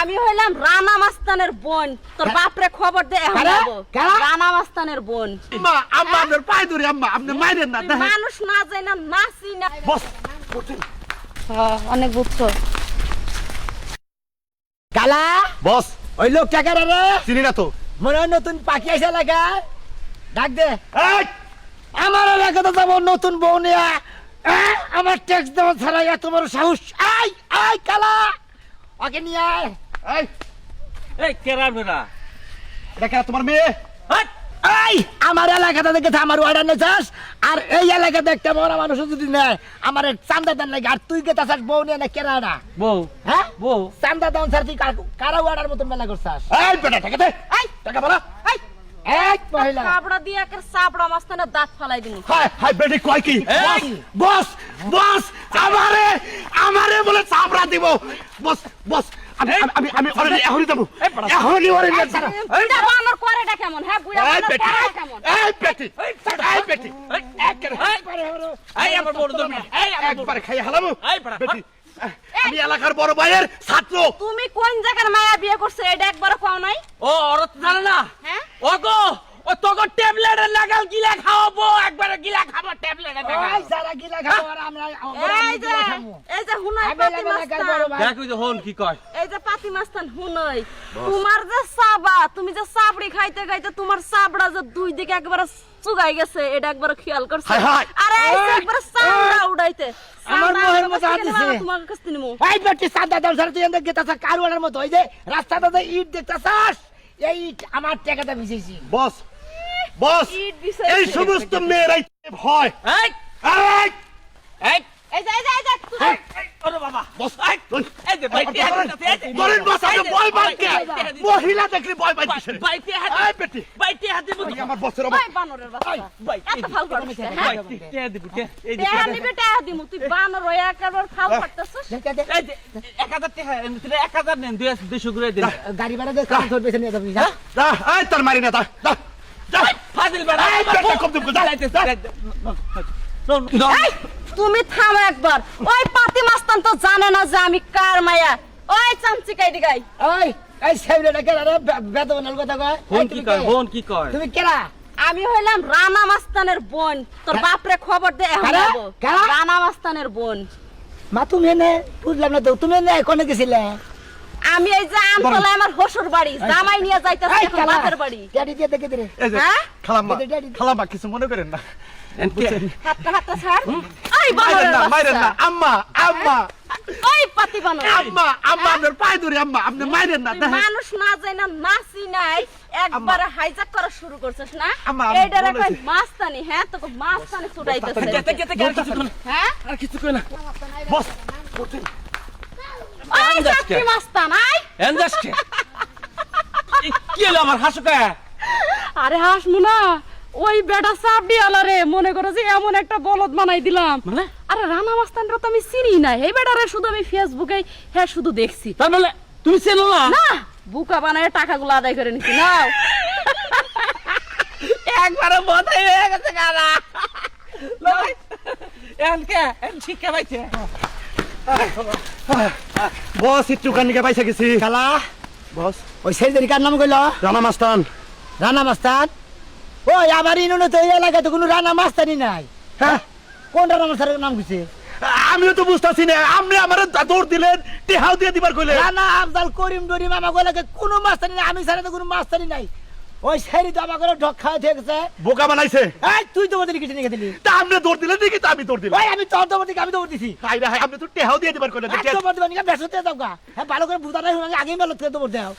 আমি হইলাম রানা মাস্তানের বোন। তোর বাপরে খবর দে এখন কারা? রানা মাস্তানের বোন। আম্মা আম্মা আপনার পায়ে ধরি আম্মা। আপনি মাইরেন না দেখেন। মানুষ না যাই না নাচি না। বস। হ্যাঁ, অনেক বুঝছ কালা? বস। ওই লোক কে টাকার রে? চিনি না তো। মনে হয় নতুন পাখি আছে এলাকায় ডাক দে। এই! আমার এলাকাতে যাব নতুন বউ নিয়ে। আমার ট্যাক্স দেওয়া ছাড়া বড় সাহস। আই আই কালা। ওকে নিয়ে আয়। এই এই কেরার বেড়া দেখা তোমার মেয়ে? এই আমার এলাকাতে দেখে আমার ওয়ার্ডার নেছাস আর এই এলাকাতে একটা বড় মানুষ যদি নেয় আমার চান্দা দেন লাগে আর তুই কে তাছাস বউ নিয়ে না কেরাডা বউ। হ্যাঁ? বউ। চান্দা দাম ছাড় তুই কারা ওয়ার্ডার মতন মেলা করছাস এই বেটা টাকা দে। এই টাকা বলা। এই এক মহিলা। কাবড়া দিয়ে একের চাপড়া মাস্তানের দাঁত ফালাই দিমু হাই হাই বেটি কয় কি! বস বস আমারে আমারে বলে চাপড়া দিব। বস বস। আমি আমি- আমি অলরেডি এখনই দেবো এখনই কেমন? হ্যাঁ বুড়া এই বেটি এই বেটি এই বেটি এই আমার বড় দমি এই একবার খাই হালামু এই বেটা, বেটি আমি এলাকার বড় ভাইয়ের ছাত্র। তুমি কোন জায়গার মায়া বিয়ে করছ? এটা একবার কও নাই। ও অরত জানে না। হ্যাঁ? ও গো ও তোকে লাগাল গিলা খাওয়াবো একবার গিলা খাব ট্যাবলেট ওই যারা গিলা খাব আর আমরা এই যে এই যে হুনাই পাতি মাস্তান। দেখ যে হন কি কয়। এই যে পাতি মাস্তান হুনই তোমার যে সাবা তুমি যে সাবড়ি খাইতে খাইতে তোমার সাবড়া যে দুই দিকে একবার চুগাই গেছে এটা একবার খেয়াল করছে। আরে এই যে একবার চামড়া উড়াইতে। আমার মোহের মতো তোমার কাছ থেকে বেটি তুই গেতাছ কারওয়ানের যে রাস্তাটা যে ইট দেখতাছাস এই আমার টাকাটা ভিজেছি বস বস এই সমস্ত মেয়েরাই ভয়। এই! এই! এই! এই যে এই যে এই যে তুমি- ওরে বাবা! বস এই! ওই, এই যে বাইতে হাতে ধরেন বস আপনি ভয় পান কে? মহিলা দেখলে করছিস হ্যাঁ। হয়ে গাড়ি ভাড়া হ্যাঁ? তোর মারি না তুমি থামো একবার। ওই পাতি মাস্তান তো জানে না যে আমি কার মায়া। ওই চামচি কাইডি গাই ওই এই সেবরেটা কেরা রে? বেদবনাল কথা কয়। বোন কি কয়? বোন কি কয়? তুমি কেরা? আমি হইলাম রানা মাস্তানের বোন। তোর বাপরে খবর দে এখন। রানা মাস্তানের বোন। মা তুমি এনে বুঝলাম না তো তুমি এনে কোনে গেছিলে? আমি এই যে আমতলায় আমার হসুর বাড়ি জামাই নিয়ে যাইতেছি এখন বাপের বাড়ি। ড্যাডি দিয়ে দেখে দে রে এই যে হ্যাঁ? খালাম্মা। খালাম্মা কিছু মনে করেন না। হাতটা হাতটা ছাড়। মাইরেন না মাইরেন না আম্মা আম্মা। ওই পাতি বানর। আম্মা আম্মা আপনার পায়ে ধরি আম্মা আপনি মাইরেন না মানুষ না যাই না নাচি নাই। একবার হাইজাক করা শুরু করছিস না? এইটারে কই মাস্তানি হ্যাঁ? তোকে মাস্তানি ছুটাইতেছে। হ্যাঁ? আর কিছু কই না। বস। চাকরি মাস্তান আই এন কি? হলো আমার হাসুকা আরে হাসমু না ওই বেটা সাবডি আলারে মনে করো যে এমন একটা বলদ বানাই দিলাম। মানে? আরে রানা মাস্তানরা তো আমি চিনি না এই বেটারে শুধু আমি ফেসবুকে হ্যাঁ শুধু দেখছি। তার মানে তুমি চেনো না? না বুকা বানায় টাকাগুলো আদায় করে নিছি নাও। একবারে বোধহয় হয়ে গেছে গানা এন কে এন শিক্ষা পাইছে। বস একটু কানিকে পাইছে গেছি। কালা বস। ওই সেজেরি কার নাম কইল? রানা মাস্তান। রানা মাস্তান? ওই আমার ইনুনে তো এই এলাকায় তো কোনো রানা মাস্তানি নাই। হ্যাঁ। কোন রানা মাস্তানের নাম কইছে? আমিও তো বুঝতেছি না। আপনি আমার দৌড় দিলেন টেহাও দিয়ে দিবার কইলেন। রানা আফজাল করিম ডরিম আমাকে এলাকায় কোনো মাস্তানি নাই আমি ছাড়া তো কোনো মাস্তানি নাই। ওই সেরি তো আমাকে ঢক খাওয়া বোকা বানাইছে। এই তুই তো বদলি কিছু নিয়ে তা আমরা দৌড় দিলে দেখি তো আমি দৌড় দিলাম। ওই আমি তোর দৌড় ওদিকে আমি দৌড় দিছি। হাই রে হাই আপনি তো টেহাও দিয়ে দিবার কইলেন। একশো তো বদলি যাও গা। হ্যাঁ ভালো করে বুঝা নাই আগেই মেলত করে দেবো দেও।